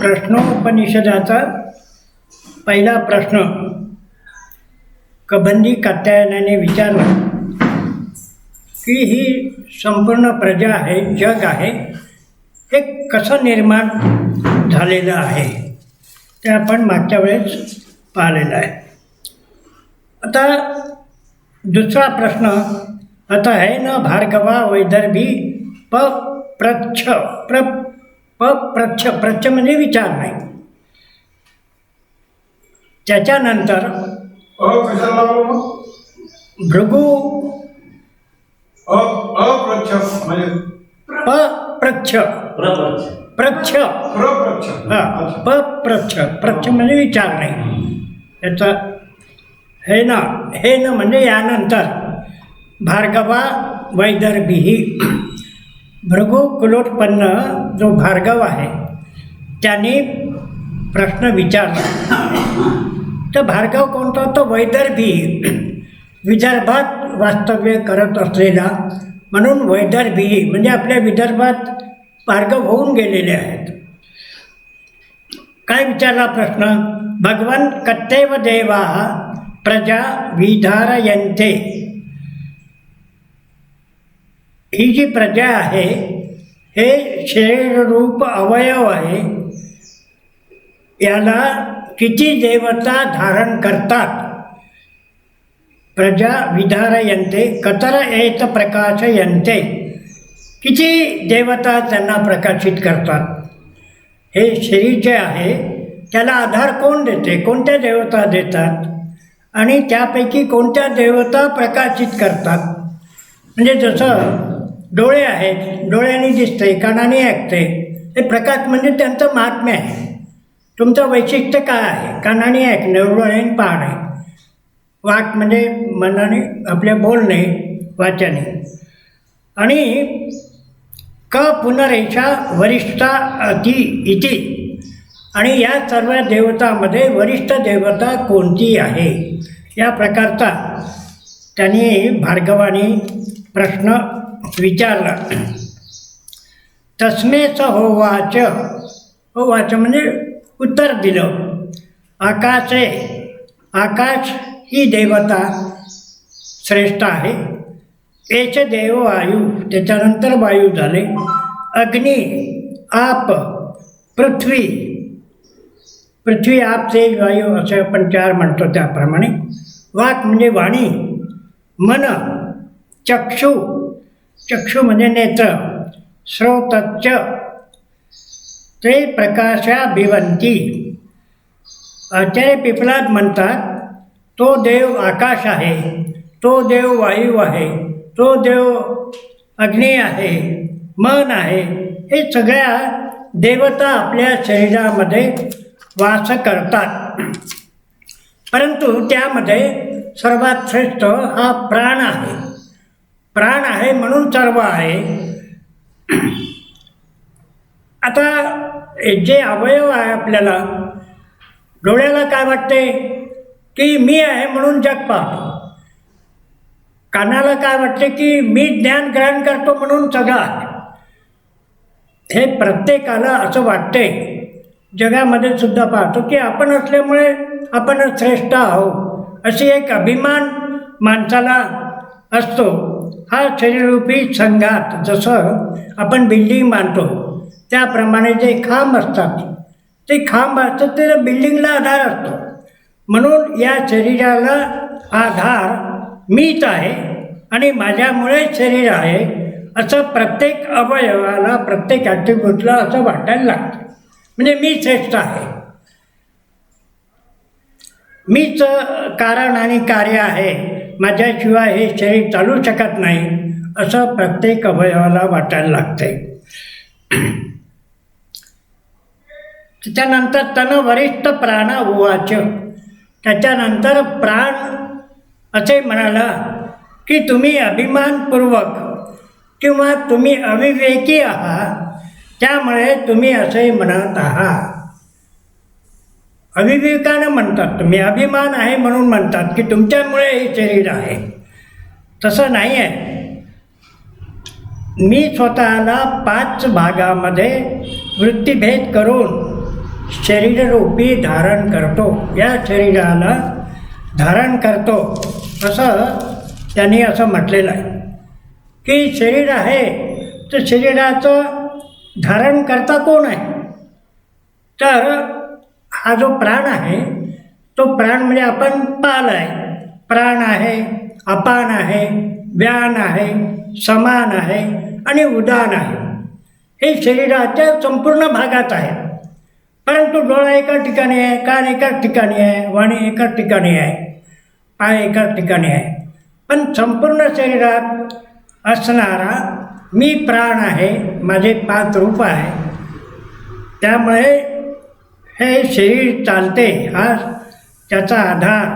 प्रश्नोपनिषदाचा पहिला प्रश्न कबंदी कात्यायनाने विचारला की ही संपूर्ण प्रजा आहे जग आहे हे कसं निर्माण झालेलं आहे? ते आपण मागच्या वेळेस पाहिलेलं आहे. आता दुसरा प्रश्न आता है न भार्गवा वैदर्भी प प्रच्छ प्र प प्रच्छ प्रच्छ म्हणजे विचार नाही. त्याच्यानंतर भृगू म्हणजे? प प्रच्छ. प्रच्छ हा प्रच्छ प्रच्छ म्हणजे विचार नाही. याचा हे ना हे न म्हणजे यानंतर. भार्गवा वैदर्भी भृगू कुलोत्पन्न जो भार्गव आहे त्याने प्रश्न विचारला. तर भार्गव कोणता? तो वैदर्भी विदर्भात वास्तव्य करत असलेला. म्हणून वैदर्भी म्हणजे आपल्या विदर्भात भार्गव होऊन गेलेले आहेत. काय विचारला प्रश्न? भगवान कत्तेव देवा प्रजा विधारयंते ही जी प्रजा आहे हे शरीररूप अवयव आहे याला किती देवता धारण करतात? प्रजा विधारयंते कतर एत प्रकाशयन्ते. किती देवता त्यांना प्रकाशित करतात? हे शरीर जे आहे त्याला आधार कोण देते? कोणत्या देवता देतात? आणि त्यापैकी कोणत्या देवता प्रकाशित करतात? म्हणजे जसं डोळे आहेत डोळ्यांनी दिसते कानाने ऐकते हे प्रकाश म्हणजे त्यांचं महात्म्य आहे. तुमचं वैशिष्ट्य काय आहे? कानाने ऐकणे डोळ्याने पाहणे. वाक म्हणजे मनाने आपल्या बोलणे वाचने आणि क पुनरेषा वरिष्ठा अति इति. आणि या सर्व देवतामध्ये वरिष्ठ देवता कोणती आहे? या प्रकारचा त्यांनी भार्गवाने प्रश्न विचारला. तस्मेच होवाच होवाच म्हणजे उत्तर दिलं. आकाशे आकाश ही देवता श्रेष्ठ आहे. एच देव वायू त्याच्यानंतर वायू झाले. अग्नी आप पृथ्वी पृथ्वी आप तेज वायू असे आपण चार म्हणतो त्याप्रमाणे. वाक म्हणजे वाणी. मन चक्षू चक्षु म्हणजे नेत्र श्रोतच्च ते प्रकाशाभिवंती आचार्य पिपलाद म्हणतात तो देव आकाश आहे तो देव वायू आहे तो देव अग्नी आहे मन आहे. हे सगळ्या देवता आपल्या शरीरामध्ये वास करतात. परंतु त्यामध्ये सर्वात श्रेष्ठ हा प्राण आहे. प्राण आहे म्हणून सर्व आहे. आता हे जे अवयव आहे आपल्याला डोळ्याला काय वाटते? की मी आहे म्हणून जग पाहतो. कानाला काय वाटते? की मी ज्ञान ग्रहण करतो म्हणून सगळा हे प्रत्येकाला असं वाटते. जगामध्ये सुद्धा पाहतो की आपण असल्यामुळे आपण श्रेष्ठ आहोत अशी एक अभिमान माणसाला असतो. हा शरीररूपी संघात जसं आपण बिल्डिंग बांधतो त्याप्रमाणे जे खांब असतात ते खांब असतात त्याला बिल्डिंगला आधार असतो. म्हणून या शरीराला आधार मीच आहे आणि माझ्यामुळे शरीर आहे असं प्रत्येक अवयवाला प्रत्येक ॲट्रिब्यूटला असं वाटायला लागतं. म्हणजे मी श्रेष्ठ आहे. मीच कारण आणि कार्य आहे. माझ्याशिवाय हे शरीर चालू शकत नाही असं प्रत्येक अवयवाला वाटायला लागतंय. त्याच्यानंतर तन वरिष्ठ प्राण उवाच त्याच्यानंतर प्राण असे म्हणाला की तुम्ही अभिमानपूर्वक किंवा तुम्ही अविवेकी आहात त्यामुळे तुम्ही असे म्हणत आहात. अविवेकानं म्हणतात तुम्ही अभिमान आहे म्हणून म्हणतात की तुमच्यामुळे हे शरीर आहे. तसं नाही आहे. मी स्वतःला पाच भागामध्ये वृत्तीभेद करून शरीररूपी धारण करतो. या शरीराला धारण करतो असं त्यांनी असं म्हटलेलं आहे. की शरीर आहे तर शरीराचं धारण करता कोण आहे? तर हा जो प्राण आहे तो प्राण म्हणजे आपण पाल आहे. प्राण आहे अपान आहे व्यान आहे समान आहे आणि उदान आहे. हे शरीराच्या संपूर्ण भागात आहे. परंतु डोळा एका ठिकाणी आहे कान एकाच ठिकाणी आहे वाणी एकाच ठिकाणी आहे पाय एकाच ठिकाणी आहे. पण संपूर्ण शरीरात असणारा मी प्राण आहे माझे पाच रूप आहे. त्यामुळे हे शरीर चालते हा त्याचा आधार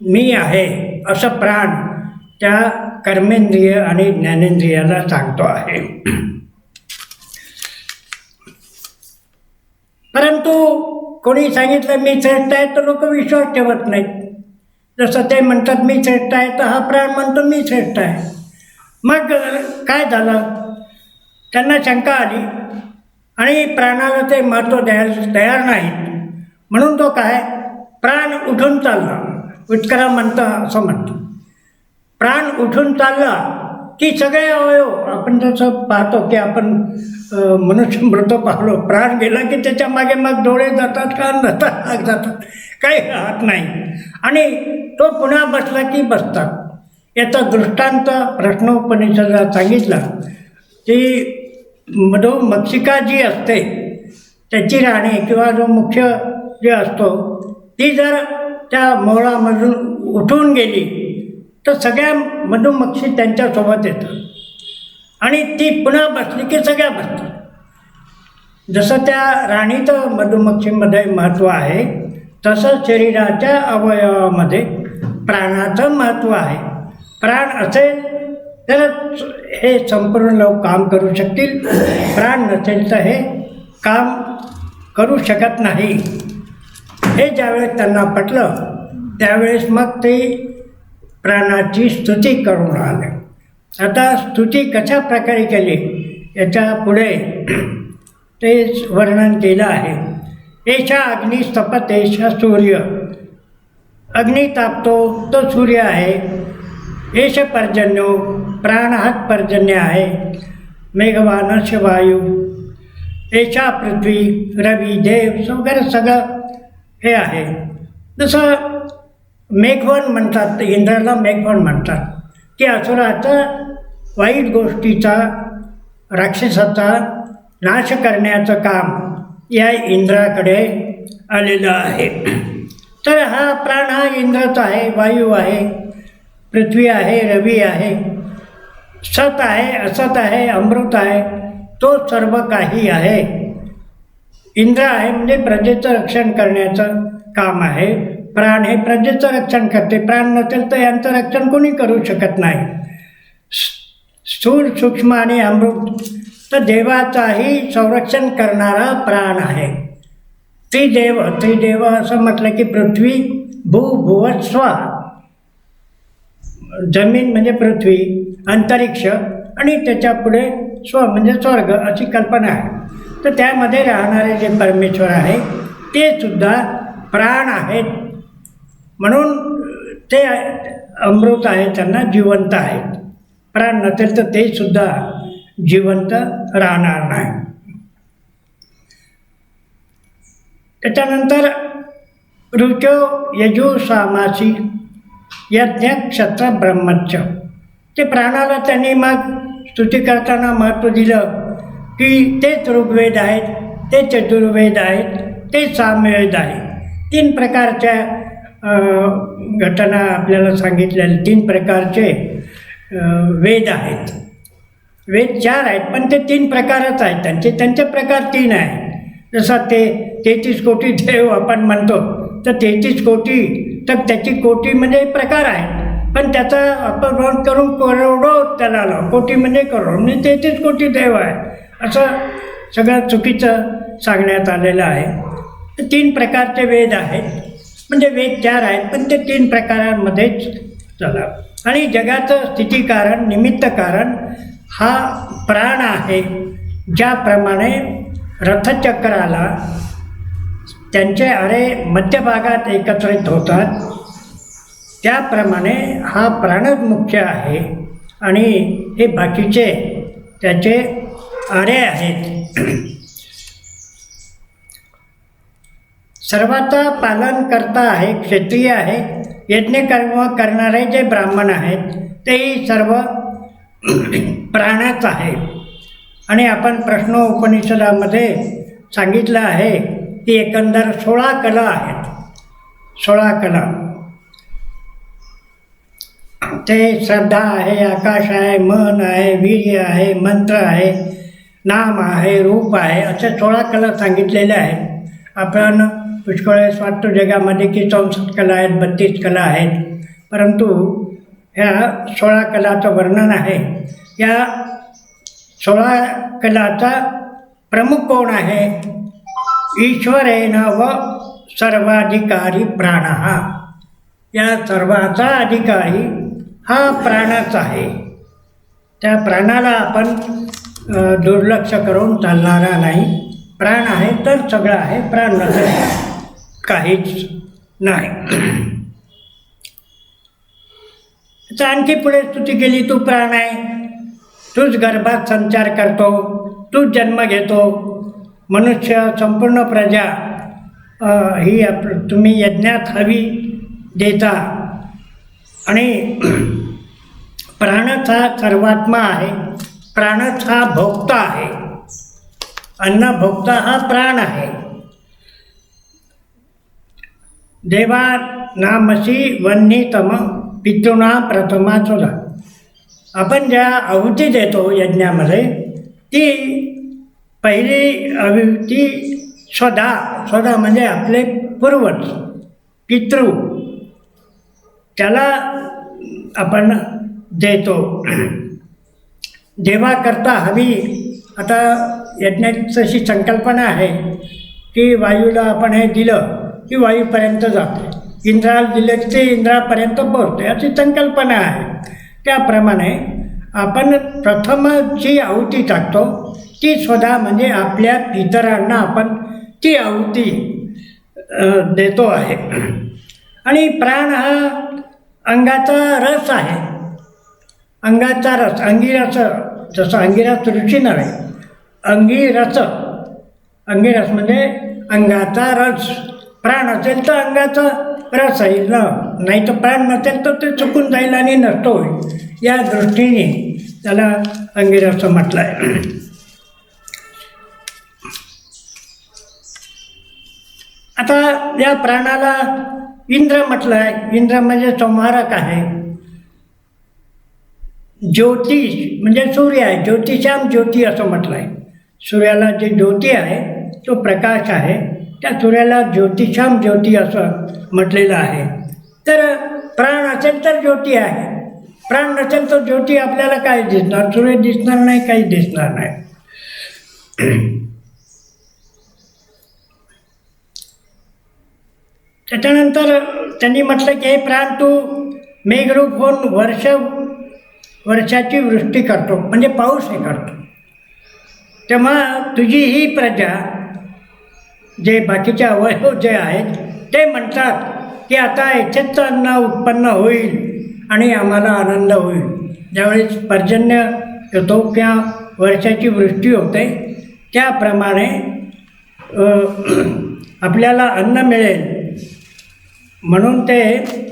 मी आहे असं प्राण त्या कर्मेंद्रिय आणि ज्ञानेंद्रियाला सांगतो आहे. परंतु कोणी सांगितलं मी श्रेष्ठ आहे तर लोक विश्वास ठेवत नाहीत. जसं ते म्हणतात मी श्रेष्ठ आहे तर हा प्राण म्हणतो मी श्रेष्ठ आहे. मग काय झालं? त्यांना शंका आली. आणि प्राणाला ते महत्त्व द्यायला तयार नाहीत. म्हणून तो काय? प्राण उठून चालला. विटकरा म्हणतं असं म्हणतो. प्राण उठून चालला की सगळे अवयव आपण जसं पाहतो की आपण मनुष्य मृत पाहलो प्राण गेला की त्याच्यामागे मग डोळे जातात कान जातात हात जातात. काही राहत नाही. आणि तो पुन्हा बसला की बसतात. याचा दृष्टांत प्रश्नोपनिषदात सांगितला की मधुमक्षिका जी असते त्याची राणी किंवा जो मुख्य जे असतो ती जर त्या मोहळामधून उठून गेली तर सगळ्या मधुमक्षी त्यांच्यासोबत येतात. आणि ती पुन्हा बसली की सगळ्या बसतात. जसं त्या राणीचं मधुमक्षीमध्ये महत्त्व आहे तसं शरीराच्या अवयवामध्ये प्राणाचं महत्त्व आहे. प्राण असेल तरच हे संपूर्ण लोक काम करू शकतील. प्राण नसेल तर हे काम करू शकत नाही. हे ज्यावेळेस त्यांना पटलं त्यावेळेस मग ते प्राणाची स्तुती करून राहिले. आता स्तुती कशा प्रकारे केली याच्यापुढे ते वर्णन केलं आहे. एषा अग्निस्तपत एषा सूर्य. अग्नी तापतो तो सूर्य आहे. एष पर्जन्यो प्राणहात पर्जन्य आहे. मेघवानश वायू एशा पृथ्वी रवी देव वगैरे सगळं हे आहे. जसं मेघवन म्हणतात इंद्राला मेघवन म्हणतात. की असुराचं वाईट गोष्टीचा राक्षसाचा नाश करण्याचं काम या इंद्राकडे आलेलं आहे. तर हा प्राण हा इंद्रच आहे वायू आहे पृथ्वी आहे रवी आहे. सत आहे असत आहे अमृत आहे तो सर्व काही आहे. इंद्र आहे म्हणजे प्रजेचं रक्षण करण्याचं काम आहे. प्राण हे प्रजेचं रक्षण करते. प्राण नसेल तर यांचं रक्षण कोणी करू शकत नाही. स्थूर स्थूल सूक्ष्म आणि अमृत तर देवाचाही संरक्षण करणारा प्राण आहे. त्रिदेव त्रिदेव असं म्हटलं की पृथ्वी भू भुवस्व. जमीन म्हणजे पृथ्वी अंतरिक्ष आणि त्याच्या पुढे स्व म्हणजे स्वर्ग अशी कल्पना आहे. तर त्यामध्ये राहणारे जे परमेश्वर आहे ते सुद्धा प्राण आहेत. म्हणून ते अमृत आहे त्यांना जिवंत आहेत. प्राण नसेल तर ते सुद्धा जिवंत राहणार नाही. त्याच्यानंतर ऋचो यजू सामासी यज्ञ क्षत्र ब्रह्मच्छ ते प्राणाला त्यांनी मग स्तुती करताना महत्त्व दिलं की तेच ऋग्वेद आहेत ते चतुर्वेद आहेत ते सामवेद आहेत. तीन प्रकारच्या घटना आपल्याला सांगितलेल्या तीन प्रकारचे वेद आहेत. वेद चार आहेत पण ते तीन प्रकारच आहेत. त्यांचे त्यांचे प्रकार तीन आहेत. जसं ते तेहतीस कोटी देव आपण म्हणतो तर तेहतीस कोटी तर त्याची कोटी म्हणजे प्रकार आहे. पण त्याचा आपण करून करोडो त्याला लाव कोटी म्हणजे करोड. म्हणजे तेहतीस कोटी देव आहे असं सगळं चुकीचं सांगण्यात आलेलं आहे. तीन प्रकारचे वेद आहेत. म्हणजे वेद चार आहेत पण ते तीन प्रकारांमध्येच चला. आणि जगाचं स्थिती कारण निमित्त कारण हा प्राण आहे ज्याप्रमाणे रथचक्राला त्यांचे आरे मध्यभागात एकत्रित होतात. त्याप्रमाणे हा प्राणच मुख्य आहे आणि हे बाकीचे त्याचे आरे आहेत. सर्वाचा पालन करता आहे क्षेत्रीय आहे यज्ञकर्म करणारे जे ब्राह्मण आहेत तेही सर्व प्राणच आहे. आणि आपण प्रश्न उपनिषदामध्ये सांगितलं आहे ती एकंदर सोळा कला आहेत. सोळा कला. ते श्रद्धा आहे आकाश आहे मन आहे वीर्य आहे मंत्र आहे नाम आहे रूप आहे असे सोळा कला सांगितलेल्या आहेत. आपण पुष्कळ वेळेस वाटतो जगामध्ये की चौसष्ट कला आहेत बत्तीस कला आहेत. परंतु ह्या सोळा कलाचं वर्णन आहे. या सोळा कलाचा प्रमुख कोण आहे? ईश्वरेन व सर्वाधिकारी प्राण. या सर्वाचा अधिकारी हा प्राणच आहे. त्या प्राणाला आपण दुर्लक्ष करून चालणारा नाही. प्राण आहे तर सगळं आहे प्राण नसेल काहीच नाही. तर आणखी पुढे स्तुती केली तू प्राण आहे तूच गर्भात संचार करतो तूच जन्म घेतो मनुष्य संपूर्ण प्रजा ही आप तुम्ही यज्ञात हवी देता. आणि प्राणच हा सर्वात्मा आहे प्राणच हा भोक्ता आहे. अन्न भोक्ता हा प्राण आहे. देवा नामसी वन्नीतम पितृणा प्रथमा सुद्धा आपण ज्या आहुती देतो यज्ञामध्ये ती पहिली अभिव्यक्ती स्वधा. स्वधा म्हणजे आपले पूर्वज पितृ. त्याला आपण देतो. देवाकरता हवी. आता यज्ञाची अशी संकल्पना आहे की वायूला आपण हे दिलं की वायूपर्यंत जाते. इंद्राला दिलं की ते इंद्रापर्यंत पोहोचते. अशी संकल्पना आहे. त्याप्रमाणे आपण प्रथम जी आहुती टाकतो ती स्वतः म्हणजे आपल्या पितरांना आपण ती आहुती देतो आहे. आणि प्राण हा अंगाचा रस आहे. अंगाचा रस अंगिरस जसं अंगिरस ऋषी नव्हे अंगिरस. अंगिरस म्हणजे अंगाचा रस. प्राण असेल तर अंगाचा रस येईल ना. नाही तर प्राण नसेल तर ते चुकून जाईल आणि नष्ट होईल. या दृष्टीने त्याला अंगिरस म्हटलं आहे आता या प्राणाला इंद्र म्हटलं आहे इंद्र म्हणजे संहारक आहे. ज्योतिष म्हणजे सूर्य आहे. ज्योतिषाम ज्योती असं म्हटलं आहे सूर्याला जे ज्योती आहे तो प्रकाश आहे. त्या सूर्याला ज्योतिषाम ज्योती असं म्हटलेलं आहे. तर प्राण असेल तर ज्योती आहे. प्राण नसेल तर ज्योती आपल्याला काय दिसणार? सूर्य दिसणार नाही काही दिसणार नाही. त्याच्यानंतर त्यांनी म्हटलं की हे प्राण तू मेघरूप होऊन वर्ष वर्षाची वृष्टी करतो म्हणजे पाऊस हे करतो. तेव्हा तुझी ही प्रजा जे बाकीचे अवयव जे आहेत ते म्हणतात की आता याच्याच अन्न उत्पन्न होईल आणि आम्हाला आनंद होईल. ज्यावेळेस पर्जन्य येतो किंवा वर्षाची वृष्टी होते त्याप्रमाणे आपल्याला अन्न मिळेल. म्हणून ते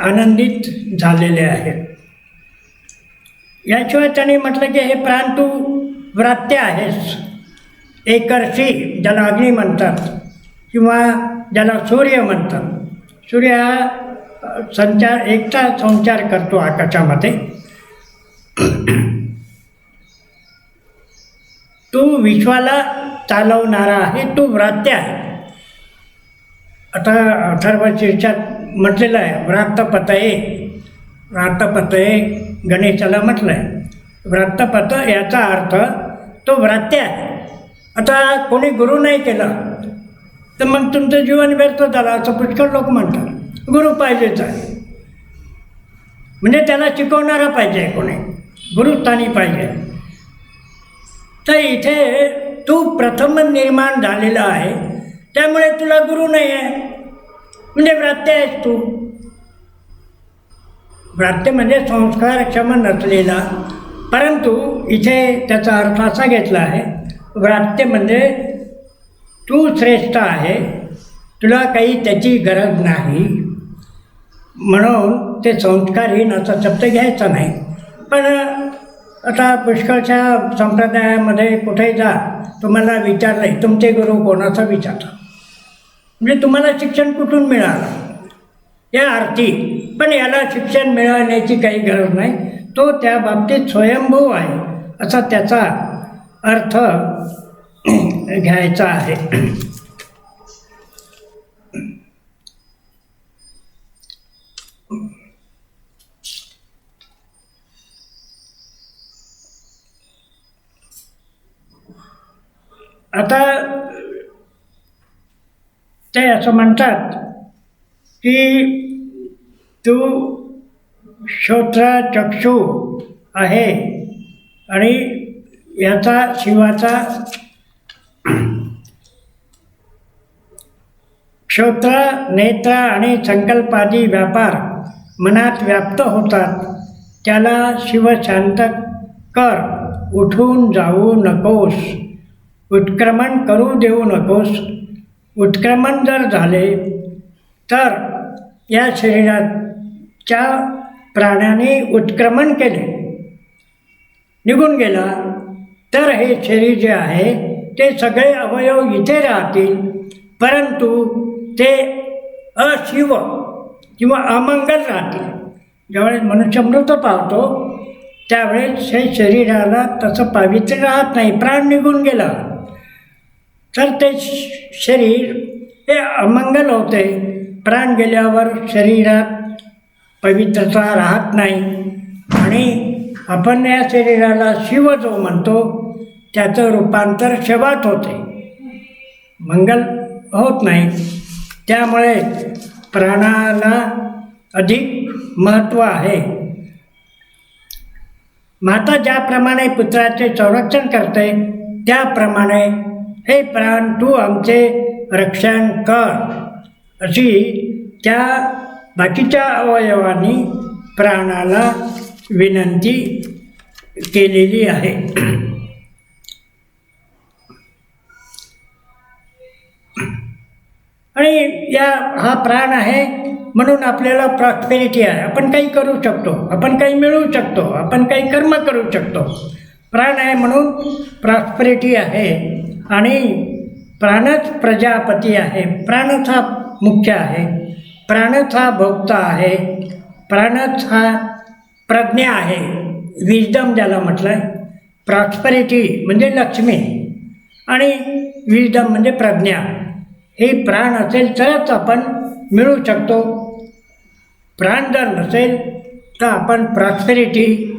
आनंदित झालेले आहेत याशिवाय त्यांनी म्हटलं की हे प्राण तू व्रात्य आहेस एकर्षी ज्याला अग्नी म्हणतात किंवा ज्याला सूर्य म्हणतात. सूर्य हा संचार एकटा संचार करतो आकाशामध्ये. तू विश्वाला चालवणारा आहे तू व्रात्य आहे. आता अथर्व शीर्षात म्हटलेलं आहे व्रातपतये व्रातपतये गणेशाला म्हटलं आहे व्रातपत याचा अर्थ तो व्रात्य आहे. आता कोणी गुरु नाही केला तर मग तुमचं जीवन व्यर्थ झालं असं पुष्कळ लोक म्हणतात. गुरु पाहिजेच आहे. म्हणजे त्याला शिकवणारा पाहिजे कोणी. गुरुस्थानी पाहिजे. तर इथे तू प्रथम निर्माण झालेला आहे त्यामुळे तुला गुरु नाही आहे म्हणजे व्रात्य आहेस तू? व्रात्य म्हणजे संस्कारक्षम नसलेला. परंतु इथे त्याचा अर्थ असा घेतला आहे व्रात्य म्हणजे तू श्रेष्ठ आहे तुला काही त्याची गरज नाही. म्हणून ते संस्कारहीन असा शब्द घ्यायचा नाही. पण आता पुष्कळच्या संप्रदायामध्ये कुठे जा तुम्हाला विचारलं तुमचे गुरु कोणाचा विचारतात? म्हणजे तुम्हाला शिक्षण कुठून मिळालं? या अर्थी पण याला शिक्षण मिळवण्याची काही गरज नाही. तो त्या बाबतीत स्वयंभू आहे असा त्याचा अर्थ घ्यायचा आहे. आता ते असं म्हणतात की तू श्रोत्र चक्षू आहे आणि याचा शिवाचा श्रोत्र नेत्र आणि संकल्पादी व्यापार मनात व्याप्त होतात. त्याला शिव शांत कर उठून जाऊ नकोस उत्क्रमण करू देऊ नकोस उत्क्रमण जर झाले तर या शरीराच्या प्राण्याने उत्क्रमण केले. निघून गेला. तर हे शरीर जे आहे ते सगळे अवयव इथे राहतील परंतु ते अशिव किंवा अमंगल राहतील. ज्यावेळेस मनुष्य मृत पावतो त्यावेळेस हे शरीराला तसं पावित्र्य राहत नाही. प्राण निघून गेला. तर ते श- शरीर हे अमंगल होते. प्राण गेल्यावर शरीरात पवित्रता राहत नाही. आणि आपण या शरीराला शिव जो म्हणतो त्याचं रूपांतर शवात होते. मंगल होत नाही. त्यामुळे प्राणाला अधिक महत्त्व आहे. माता ज्याप्रमाणे पुत्राचे संरक्षण करते त्याप्रमाणे हे प्राण तू आमचे रक्षण कर. अशी त्या बाकीच्या अवयवांनी प्राणाला विनंती केलेली आहे. आणि या हा प्राण आहे म्हणून आपल्याला प्रॉस्पेरिटी आहे. आपण काही करू शकतो आपण काही मिळवू शकतो आपण काही कर्म करू शकतो. प्राण आहे म्हणून प्रॉस्पेरिटी आहे. आणि प्राणच प्रजापती आहे. प्राणच हा मुख्य आहे. प्राणच हा भोक्ता आहे. प्राणच हा प्रज्ञा आहे. विजडम ज्याला म्हटलं आहे प्रॉस्परिटी म्हणजे लक्ष्मी. आणि विजडम म्हणजे प्रज्ञा. हे प्राण असेल तरच आपण मिळू शकतो. प्राण जर नसेल तर आपण प्रॉस्पेरिटी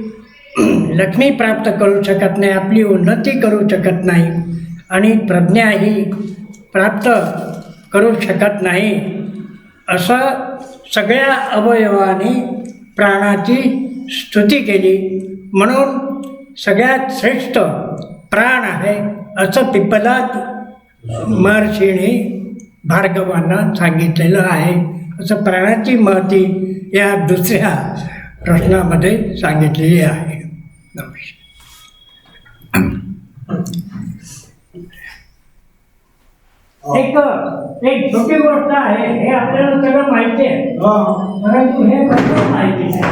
लक्ष्मी प्राप्त करू शकत नाही. आपली उन्नती करू शकत नाही. आणि प्रज्ञा ही प्राप्त करू शकत नाही. असं सगळ्या अवयवाने प्राणाची स्तुती केली. म्हणून सगळ्यात श्रेष्ठ प्राण आहे असं पिपलात महर्षीने भार्गवांना सांगितलेलं आहे. असं प्राणाची महती या दुसऱ्या प्रश्नामध्ये सांगितलेली आहे. नमस्कार. एक एक छोटी गोष्ट आहे हे आपल्याला सगळं माहिती आहे. परंतु हे कसं माहिती आहे.